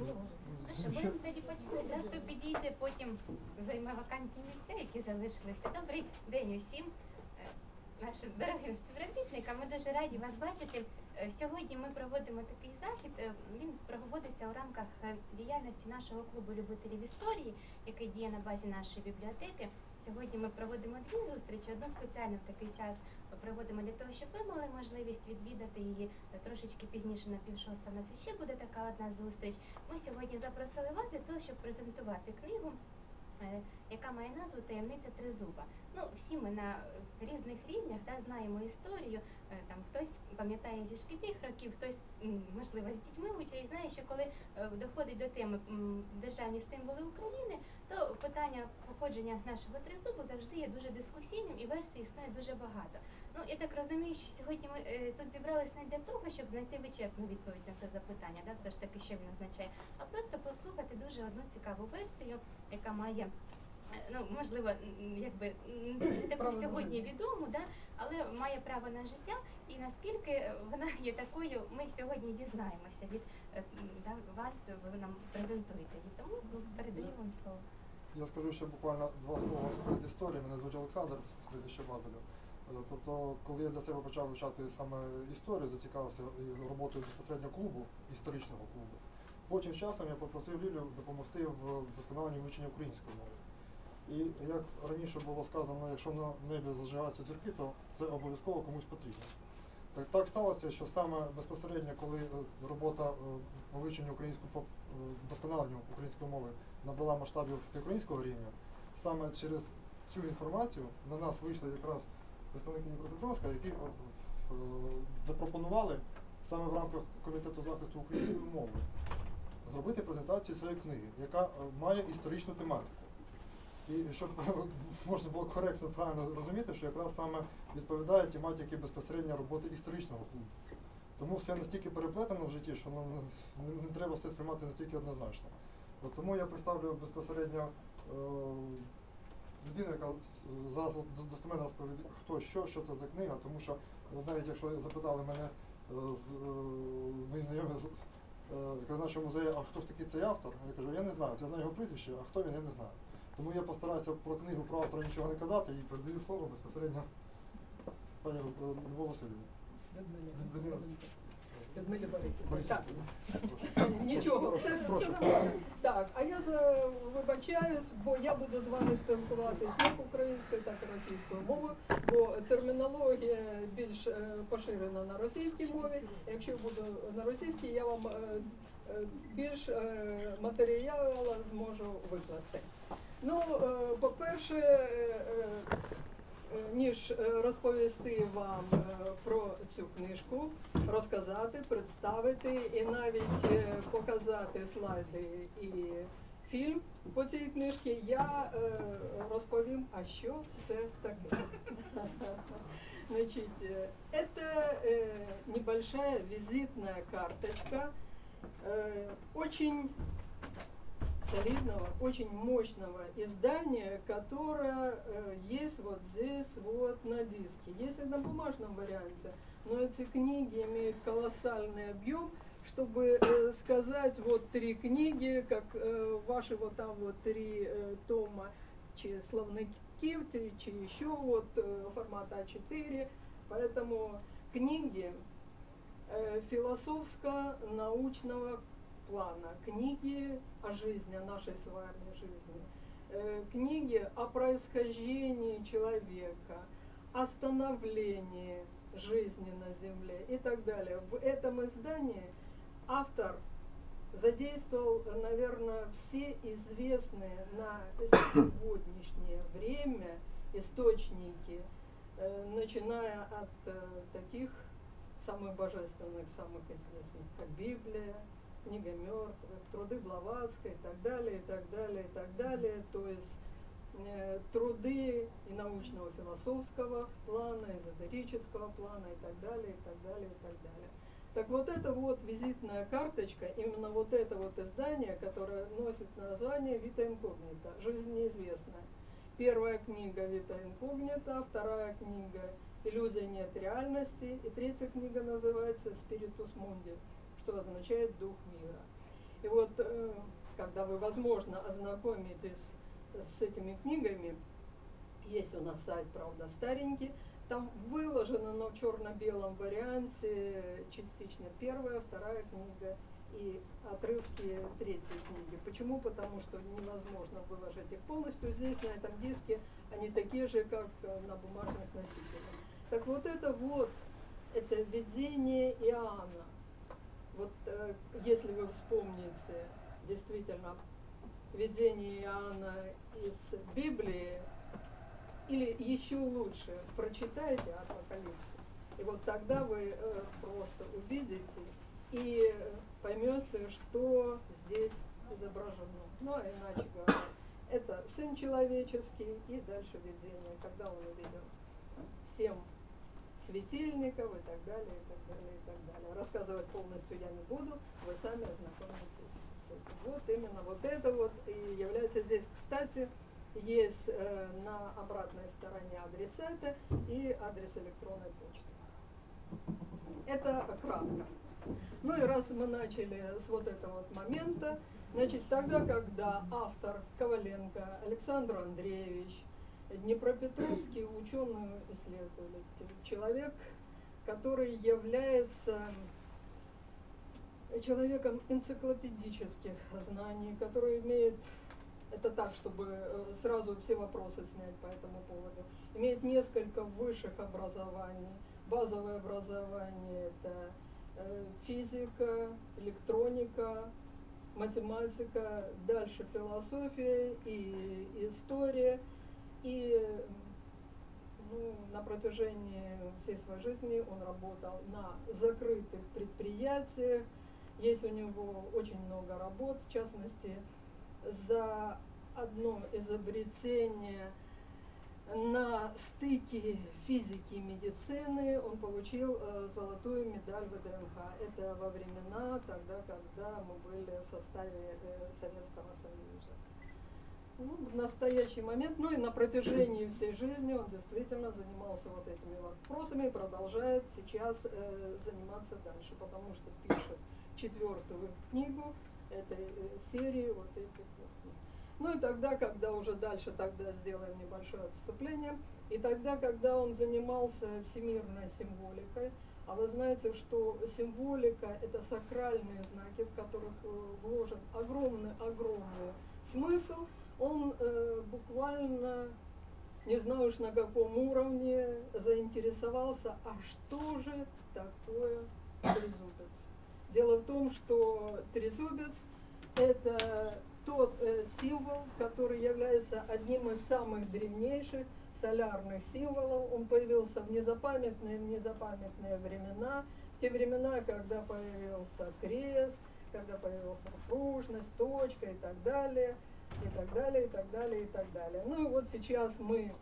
Будемо тоді починати, да? хто підійде, потім займе вакантні місця, які залишилися. Добрий день усім. е, Нашим дорогим співробітникам, ми дуже раді вас бачити. Е, Сьогодні ми проводимо такий захід. е, Він проводиться у рамках діяльності нашого клубу любителів історії, який діє на базі нашої бібліотеки. Сьогодні ми проводимо дві зустрічі. Одну спеціально в такий час проводимо для того, щоб ви мали можливість відвідати її е, трошечки пізніше на півшоста. У нас ще буде така одна зустріч. Ми сьогодні запросили вас для того, щоб презентувати книгу, е, яка має назву Таємниця Тризуба. Ну, всі ми на е, різних рівнях да, знаємо історію. Е, Там хтось пам'ятає зі шкільних років, хтось можливо з дітьми учить і знає, що коли е, доходить до теми державні символи України, то питання походження нашого тризубу завжди є дуже дискусійним і версій існує дуже багато. Ну я так розумію, що сьогодні ми тут зібрались не для того, щоб знайти вичерпну відповідь на це запитання, да, все ж таки, що він означає, а просто послухати дуже одну цікаву версію, яка має. Ну, можливо, якби не таку сьогодні відому, да, але має право на життя. І наскільки е, вона є такою, ми сьогодні дізнаємося від е, да, вас, ви нам презентуєте її. Тому передаю вам слово. Я скажу ще буквально два слова з предісторії. Мене звуть Олександр, прізвище Базеля. Е, Тобто, коли я для себе почав вивчати саме історію, зацікавився роботою безпосередньо клубу, історичного клубу. Потім з часом я попросив Лілю допомогти в вдосконаленні вивчення української мови. І як раніше було сказано, якщо на небі зажигаються зірки, то це обов'язково комусь потрібно. Так, так сталося, що саме безпосередньо, коли е, робота е, по вивченню української по е, вдосконаленню української мови набрала масштабів всеукраїнського рівня, саме через цю інформацію на нас вийшли якраз представники Дніпропетровська, які от, запропонували саме в рамках комітету захисту української мови зробити презентацію своєї книги, яка має історичну тематику. І щоб можна було коректно правильно розуміти, що якраз саме відповідає тематики безпосередньо роботи історичного клубу. Тому все настільки переплетено в житті, що ну, не, треба все сприймати настільки однозначно. От тому я представлю безпосередньо е, людину, яка зараз достеменно розповіде, хто що, що це за книга, тому що навіть якщо запитали мене е, з е, мої знайомі з е, краєзнавчого музею, а хто ж такий цей автор? Я кажу, я не знаю, я знаю його прізвище, а хто він, я не знаю. Тому я постараюся про книгу про автора нічого не казати і передаю слово безпосередньо пані Любов Васильівні. Людмила. Людмилі Борисівні. Так. Нічого, прошу. все нормально. Так, а я за, вибачаюсь, бо я буду з вами спілкуватися як українською, так і російською мовою, бо термінологія більш е, поширена на російській мові. Якщо буду на російській, я вам е, е, більш е, матеріалу зможу викласти. Ну, е, по-перше, е, е, Е, ніж е, розповісти вам е, про цю книжку, розказати, представити і навіть е, показати слайди і фільм по цій книжці, я е, розповім, а що це таке. Значит, э, это э, небольшая визитная карточка э, очень солидного, очень мощного издания, которое э, есть вот здесь вот на диске. Есть и на бумажном варианте, но эти книги имеют колоссальный объем, чтобы э, сказать вот три книги, как э, ваши вот там вот три э, тома, чи словники, чи еще вот э, формата А4. Поэтому книги э, философско-научного плана, книги о жизни, о нашей с вами жизни, э, книги о происхождении человека, о становлении жизни на Земле и так далее. В этом издании автор задействовал, наверное, все известные на сегодняшнее время источники, э, начиная от э, таких самых божественных, самых известных, как Библия, книга мертвых, труды Блаватской и так далее, и так далее, и так далее. То есть э, труды и научного философского плана, эзотерического плана и так далее, и так далее, и так далее. Так вот это вот визитная карточка, именно вот это вот издание, которое носит название Вита Инкогнита, Жизнь неизвестная. Первая книга Вита Инкогнита, вторая книга Иллюзия нет реальности, и третья книга называется Спиритус Мунди, что означает Дух мира. И вот, э, когда вы, возможно, ознакомитесь с этими книгами, есть у нас сайт, правда, старенький, там выложено, но в черно-белом варианте частично первая, вторая книга и отрывки третьей книги. Почему? Потому что невозможно выложить их полностью. Здесь, на этом диске, они такие же, как э, на бумажных носителях. Так вот это вот, это видение Иоанна. Вот э, если вы вспомните действительно видение Иоанна из Библии, или еще лучше, прочитайте Апокалипсис. И вот тогда вы э, просто увидите и поймете, что здесь изображено. Ну, а иначе говоря, это Сын Человеческий и дальше видение, когда он увидел семь светильников и так далее, и так далее, и так далее. Рассказывать полностью я не буду, вы сами ознакомитесь с этим. Вот именно вот это вот и является здесь, кстати, есть э, на обратной стороне адресата и адрес электронной почты. Это кратко. Ну и раз мы начали с вот этого вот момента, значит, тогда, когда автор Коваленко Александр Андреевич, Днепропетровский ученый-исследователь, человек, который является человеком энциклопедических знаний, который имеет это так, чтобы э, сразу все вопросы снять по этому поводу. Имеет несколько высших образований. Базовое образование – это э, физика, электроника, математика, дальше философия и история. И ну, на протяжении всей своей жизни он работал на закрытых предприятиях. Есть у него очень много работ, в частности, за одно изобретение на стыке физики и медицины он получил э, золотую медаль ВДНХ. Это во времена тогда, когда мы были в составе э, Советского Союза. Ну, в настоящий момент, ну и на протяжении всей жизни он действительно занимался вот этими вопросами и продолжает сейчас э, заниматься дальше, потому что пишет четвертую книгу этой э, серии вот этих вот книг. Ну и тогда, когда уже дальше, тогда сделаем небольшое отступление, и тогда, когда он занимался всемирной символикой, а вы знаете, что символика – это сакральные знаки, в которых э, вложен огромный-огромный смысл, он э, буквально, не знаю уж на каком уровне, заинтересовался, а что же такое трезубец? Дело в том, что трезубец – это тот э, символ, который является одним из самых древнейших солярных символов. Он появился в незапамятные, в незапамятные времена, в те времена, когда появился крест, когда появилась окружность, точка и так далее, и так далее, и так далее, и так далее. Ну и вот сейчас мы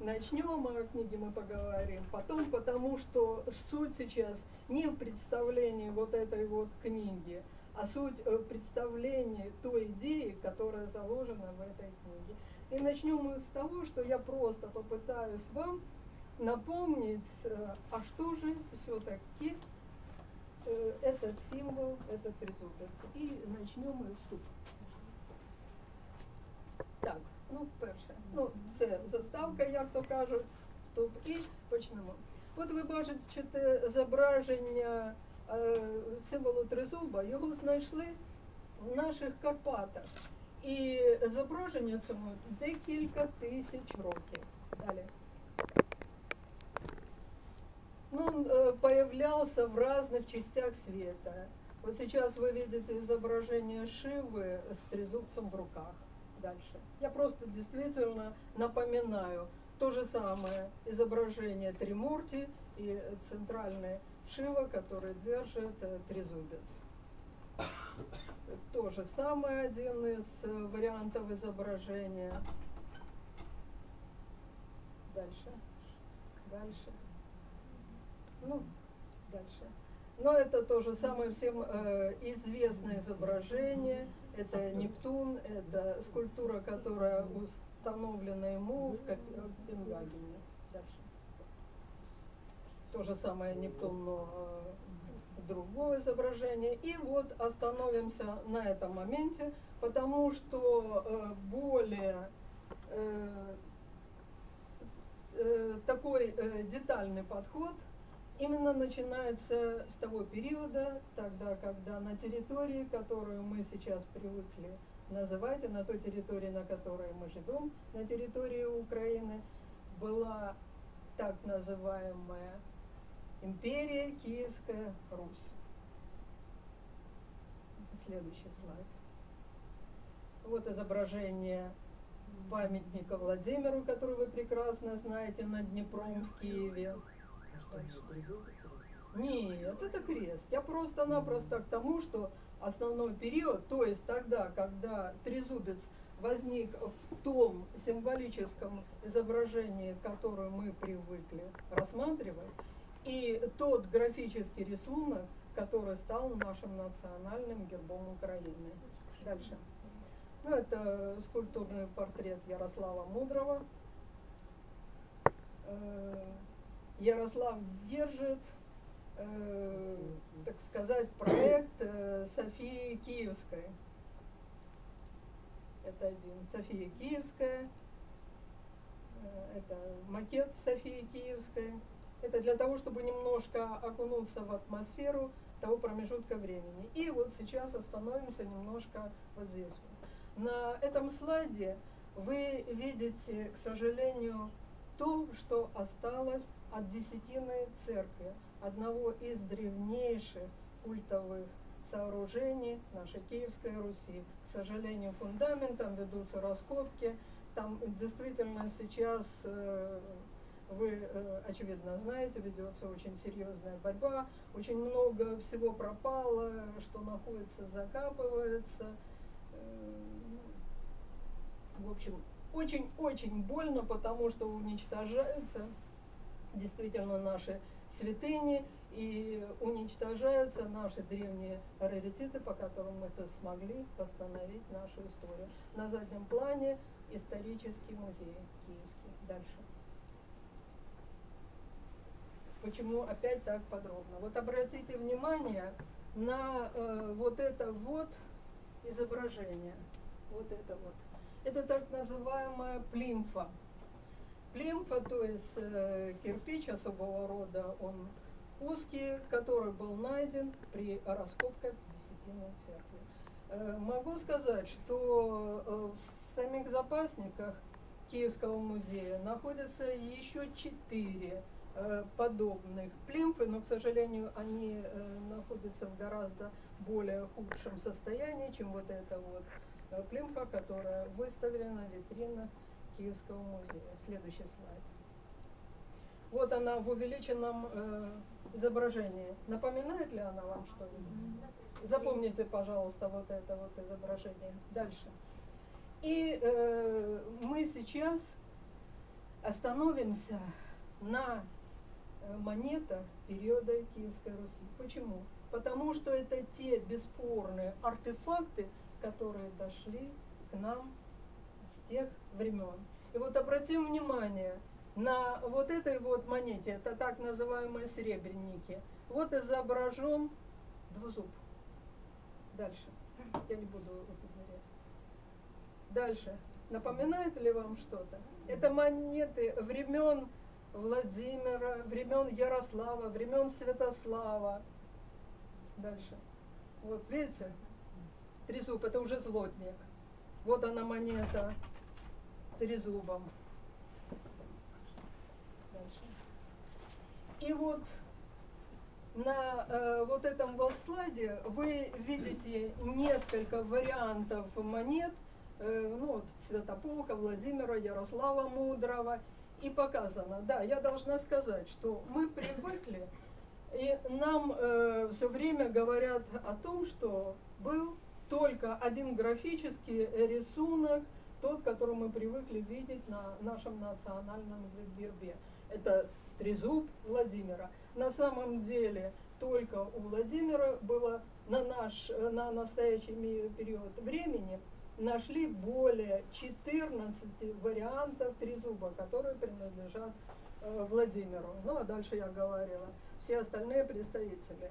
начнем, о книге мы поговорим потом, потому что суть сейчас не в представлении вот этой вот книги, а суть э, представления той идеи, которая заложена в этой книге. И начнем мы с того, что я просто попытаюсь вам напомнить, э, а что же все-таки э, этот символ, этот трезубец. И начнем мы вступ. Так, ну перше, ну це заставка, як то кажуть, вступ, і почнемо. От ви бачите зображення е, символу тризуба, його знайшли в наших Карпатах. І зображення цьому декілька тисяч років. Далі. Ну, он э, появлялся в разных частях света. Вот сейчас вы видите изображение Шивы с трезубцем в руках. Дальше. Я просто действительно напоминаю то же самое изображение Тримурти и центральный Шива, который держит э, трезубец. То же самое один из э, вариантов изображения. Дальше. Дальше. Ну, дальше. Но это то же самое всем э, известное изображение. Это Нептун, это скульптура, которая установлена ему в Копенгагене. Дальше. То же самое Нептун, но э, другого изображения. И вот остановимся на этом моменте, потому что э, более э, такой детальный подход именно начинается с того периода, тогда, когда на территории, которую мы сейчас привыкли называть, и на той территории, на которой мы живем, на территории Украины, была так называемая империя Киевская Русь. Следующий слайд. Вот изображение памятника Владимиру, который вы прекрасно знаете, над Днепром в Киеве. Нет, это крест. Я просто-напросто к тому, что основной период, то есть тогда, когда трезубец возник в том символическом изображении, которое мы привыкли рассматривать, и тот графический рисунок, который стал нашим национальным гербом Украины. Дальше. Ну, это скульптурный портрет Ярослава Мудрого. Ярослав держит, э, так сказать, проект э, Софии Киевской. Это один. София Киевская. Э, это макет Софии Киевской. Это для того, чтобы немножко окунуться в атмосферу того промежутка времени. И вот сейчас остановимся немножко вот здесь. На этом слайде вы видите, к сожалению, то, что осталось от Десятиной Церкви, одного из древнейших культовых сооружений нашей Киевской Руси. К сожалению, фундаментом ведутся раскопки. Там действительно сейчас, э, вы, э, очевидно, знаете, ведется очень серьезная борьба. Очень много всего пропало, что находится, закапывается. Э, в общем, очень-очень больно, потому что уничтожаются действительно наши святыни и уничтожаются наши древние раритеты, по которым мы -то смогли восстановить нашу историю. На заднем плане исторический музей киевский. Дальше. Почему опять так подробно? Вот обратите внимание на э, вот это вот изображение. Вот это вот. Это так называемая плимфа. Плимфа, то есть э, кирпич особого рода, он узкий, который был найден при раскопках Десятиной церкви. Э, могу сказать, что э, в самих запасниках Киевского музея находятся еще четыре э, подобных плимфы, но, к сожалению, они э, находятся в гораздо более худшем состоянии, чем вот эта вот плимфа, которая выставлена в витринах Киевского музея. Следующий слайд. Вот она в увеличенном э, изображении. Напоминает ли она вам что-нибудь? Запомните, пожалуйста, вот это вот изображение. Дальше. И э, мы сейчас остановимся на э, монетах периода Киевской Руси. Почему? Потому что это те бесспорные артефакты, которые дошли к нам с тех времен. И вот обратим внимание, на вот этой вот монете, это так называемые серебряники, вот изображен двузуб. Дальше. Я не буду говорить. Дальше. Напоминает ли вам что-то? Это монеты времен Владимира, времен Ярослава, времен Святослава. Дальше. Вот видите? Трезуб, это уже злотник. Вот она монета с трезубом. Дальше. И вот на э, вот этом вот слайде вы видите несколько вариантов монет, э, ну вот Святополка, Владимира, Ярослава Мудрого, и показано. Да, я должна сказать, что мы привыкли, и нам э, все время говорят о том, что был только один графический рисунок, тот, который мы привыкли видеть на нашем национальном гербе. Это трезуб Владимира. На самом деле только у Владимира было на наш на настоящий период времени нашли более 14 вариантов трезуба, которые принадлежат э, Владимиру. Ну а дальше я говорила, все остальные представители.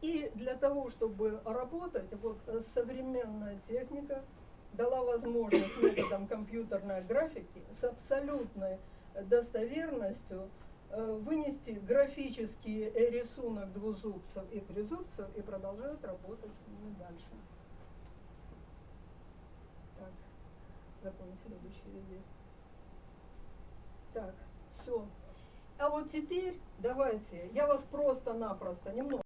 И для того, чтобы работать, вот э, современная техника дала возможность методом компьютерной графики с абсолютной достоверностью э, вынести графический рисунок двузубцев и трезубцев и продолжают работать с ними дальше. Так, какой следующий здесь? Так, все. А вот теперь давайте, я вас просто-напросто немного